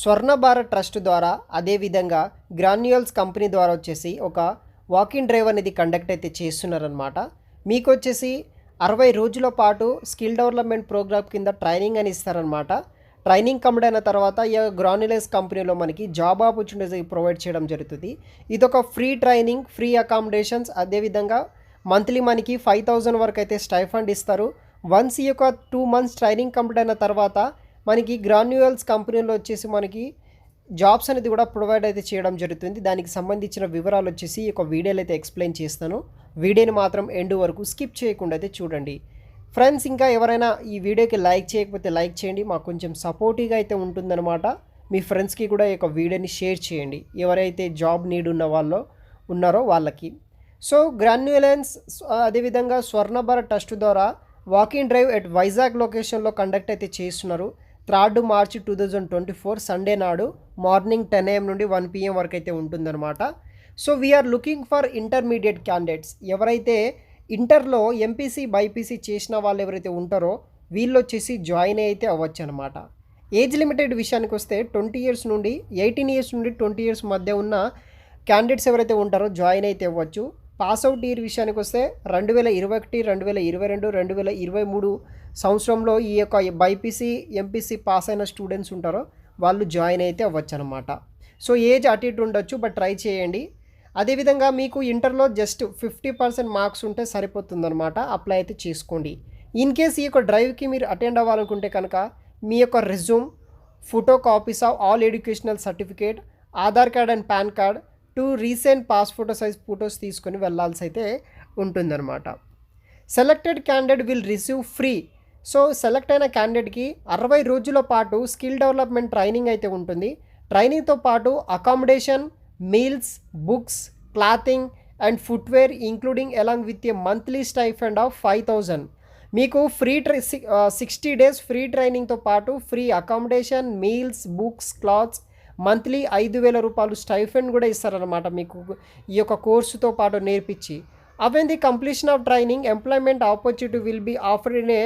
స్వర్ణ Bharat trust ద్వారా అదేవిధంగా గ్రాన్యుయల్స్ company ద్వారా వచ్చేసి ఒక వాకింగ్ డ్రైవ్ అనేది కండక్ట్ అయితే చేస్తున్నారనమాట మీకు వచ్చేసి అరవై రోజుల పాటు స్కిల్ డెవలప్మెంట్ ప్రోగ్రామ్ కింద ట్రైనింగ్ అని ఇస్తారనమాట ట్రైనింగ్ కంప్లీట్ అయిన తర్వాత ఈ గ్రాన్యులైజ్ కంపెనీలో మనకి జాబ్ ఆపర్చునిటీస్ ప్రొవైడ్ చేయడం జరుగుతుంది. ఇదొక ఫ్రీ ట్రైనింగ్ ఫ్రీ అకామిడేషన్స్ అదేవిధంగా మంత్లీ మనకి ఫైవ్ థౌజండ్ వరకు అయితే స్టైఫండ్ ఇస్తారు. వన్స్ ఈ యొక్క టూ మంత్స్ ట్రైనింగ్ కంప్లీట్ అయిన తర్వాత మనకి గ్రాన్యువల్స్ కంపెనీలో వచ్చేసి మనకి జాబ్స్ అనేది కూడా ప్రొవైడ్ అయితే చేయడం జరుగుతుంది. దానికి సంబంధించిన వివరాలు వచ్చేసి ఈ యొక్క వీడియోలో అయితే ఎక్స్ప్లెయిన్ చేస్తాను. వీడియోని మాత్రం ఎండ్ వరకు స్కిప్ చేయకుండా అయితే చూడండి. ఫ్రెండ్స్ ఇంకా ఎవరైనా ఈ వీడియోకి లైక్ చేయకపోతే లైక్ చేయండి. మాకు కొంచెం సపోర్టివ్గా అయితే ఉంటుందన్నమాట. మీ ఫ్రెండ్స్కి కూడా ఈ యొక్క వీడియోని షేర్ చేయండి. ఎవరైతే జాబ్ నీడ్ ఉన్న వాళ్ళు ఉన్నారో వాళ్ళకి. సో గ్రాన్యులెన్స్ అదేవిధంగా స్వర్ణభర ట్రస్ట్ ద్వారా వాకింగ్ డ్రైవ్ ఎట్ వైజాగ్ లొకేషన్లో కండక్ట్ అయితే చేస్తున్నారు. Third March two thousand twenty four Sunday నాడు మార్నింగ్ టెన్ ఏఎం నుండి వన్ పిఎం వరకు అయితే ఉంటుందన్నమాట. So we're looking for intermediate candidates ఎవరైతే ఇంటర్లో ఎంపీసీ బైపీసీ చేసిన వాళ్ళు ఎవరైతే ఉంటారో వీళ్ళు వచ్చేసి జాయిన్ అయితే అవ్వచ్చు అనమాట ఏజ్ లిమిటెడ్ విషయానికి వస్తే ట్వంటీ ఇయర్స్ నుండి ఎయిటీన్ ఇయర్స్ నుండి ట్వంటీ ఇయర్స్ మధ్య ఉన్న క్యాండిడేట్స్ ఎవరైతే ఉంటారో జాయిన్ అయితే అవ్వచ్చు. పాస్ అవుట్ ఇయర్ విషయానికి వస్తే రెండు వేల ఇరవై ఒకటి రెండు వేల ఇరవై రెండు రెండు వేల ఇరవై మూడు సంవత్సరంలో ఈ యొక్క బైపీసీ ఎంపీసీ పాస్ అయిన స్టూడెంట్స్ ఉంటారో వాళ్ళు జాయిన్ అయితే అవ్వచ్చు అనమాట సో ఏజ్ అటు ఇటు ఉండొచ్చు బట్ ట్రై చేయండి. అదేవిధంగా మీకు ఇంటర్లో జస్ట్ ఫిఫ్టీ పర్సెంట్ మార్క్స్ ఉంటే సరిపోతుందనమాట అప్లై అయితే చేసుకోండి. ఇన్ కేస్ ఈ యొక్క డ్రైవ్కి మీరు అటెండ్ అవ్వాలనుకుంటే కనుక మీ యొక్క resume photo copies of all educational certificate Aadhaar card and PAN card two recent pass photo size photos తీసుకొని వెళ్ళాల్సి అయితే ఉంటుందన్నమాట. Selected candidate will receive free. So select అయిన క్యాండిడేట్కి అరవై రోజుల పాటు స్కిల్ డెవలప్మెంట్ ట్రైనింగ్ అయితే ఉంటుంది. ట్రైనింగ్తో పాటు accommodation meals books clothing and footwear including along with a monthly stipend of five thousand. మీకు free try sixty days free ట్రైనింగ్తో పాటు free accommodation meals books clothes monthly ఐదు వేల రూపాయలు స్టైఫెండ్ కూడా ఇస్తారనమాట మీకు ఈ యొక్క కోర్సుతో పాటు నేర్పించి. Upon the completion of training employment opportunity will be offer in a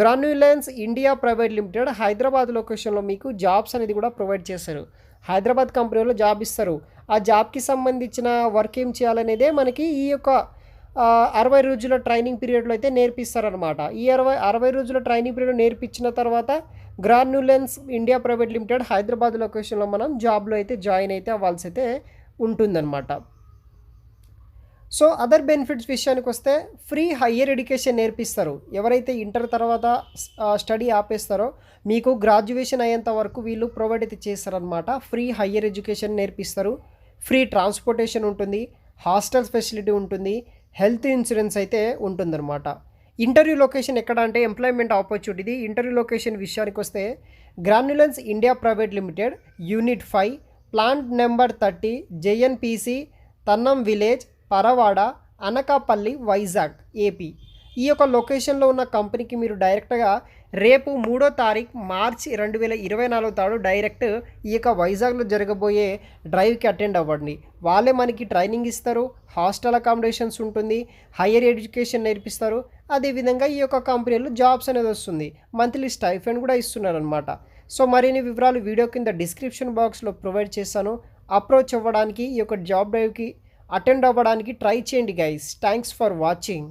Granules India private limited Hyderabad లొకేషన్లో మీకు జాబ్స్ అనేది కూడా ప్రొవైడ్ చేస్తారు. హైదరాబాద్ కంపెనీలో జాబ్ ఇస్తారు. ఆ జాబ్కి సంబంధించిన వర్క్ ఏం చేయాలనేదే మనకి ఈ యొక్క అరవై రోజుల ట్రైనింగ్ పీరియడ్లో అయితే నేర్పిస్తారనమాట ఈ అరవై అరవై రోజుల ట్రైనింగ్ పీరియడ్ నేర్పించిన తర్వాత Granules India private limited Hyderabad లొకేషన్లో మనం జాబ్లో అయితే జాయిన్ అయితే అవ్వాల్సి అయితే ఉంటుందన్నమాట. సో అదర్ బెనిఫిట్స్ విషయానికి వస్తే ఫ్రీ హయ్యర్ ఎడ్యుకేషన్ నేర్పిస్తారు. ఎవరైతే ఇంటర్ తర్వాత స్టడీ ఆపేస్తారో మీకు గ్రాడ్యుయేషన్ అయ్యేంత వరకు వీళ్ళు ప్రొవైడ్ అయితే చేస్తారనమాట ఫ్రీ హయ్యర్ ఎడ్యుకేషన్ నేర్పిస్తారు. ఫ్రీ ట్రాన్స్పోర్టేషన్ ఉంటుంది. హాస్టల్ ఫెసిలిటీ ఉంటుంది. హెల్త్ ఇన్సూరెన్స్ అయితే ఉంటుందన్నమాట. ఇంటర్వ్యూ లొకేషన్ ఎక్కడ అంటే ఎంప్లాయ్మెంట్ ఆపర్చునిటీ. ఇంటర్వ్యూ లొకేషన్ విషయానికి వస్తే Granules India private limited unit five plant number thirty JNPC Thanam village Parawada Anakapalli Vizag AP. ఈ యొక్క లొకేషన్లో ఉన్న కంపెనీకి మీరు డైరెక్ట్గా రేపు మూడో తారీఖు మార్చి రెండు వేల ఇరవై నాలుగు తాడు డైరెక్ట్ ఈ యొక్క వైజాగ్లో జరగబోయే డ్రైవ్కి అటెండ్ అవ్వండి. వాళ్ళే మనకి ట్రైనింగ్ ఇస్తారు హాస్టల్ అకామిడేషన్స్ ఉంటుంది హయ్యర్ ఎడ్యుకేషన్ నేర్పిస్తారు. అదేవిధంగా ఈ యొక్క కంపెనీలో జాబ్స్ అనేది వస్తుంది. మంత్లీ స్టైఫెండ్ కూడా ఇస్తున్నారనమాట సో మరిన్ని వివరాలు వీడియో కింద డిస్క్రిప్షన్ బాక్స్లో ప్రొవైడ్ చేస్తాను అప్రోచ్ అవ్వడానికి ఈ యొక్క జాబ్ డ్రైవ్కి అటెండ్ అవ్వడానికి ట్రై చేయండి గైస్ థ్యాంక్స్ ఫర్ వాచింగ్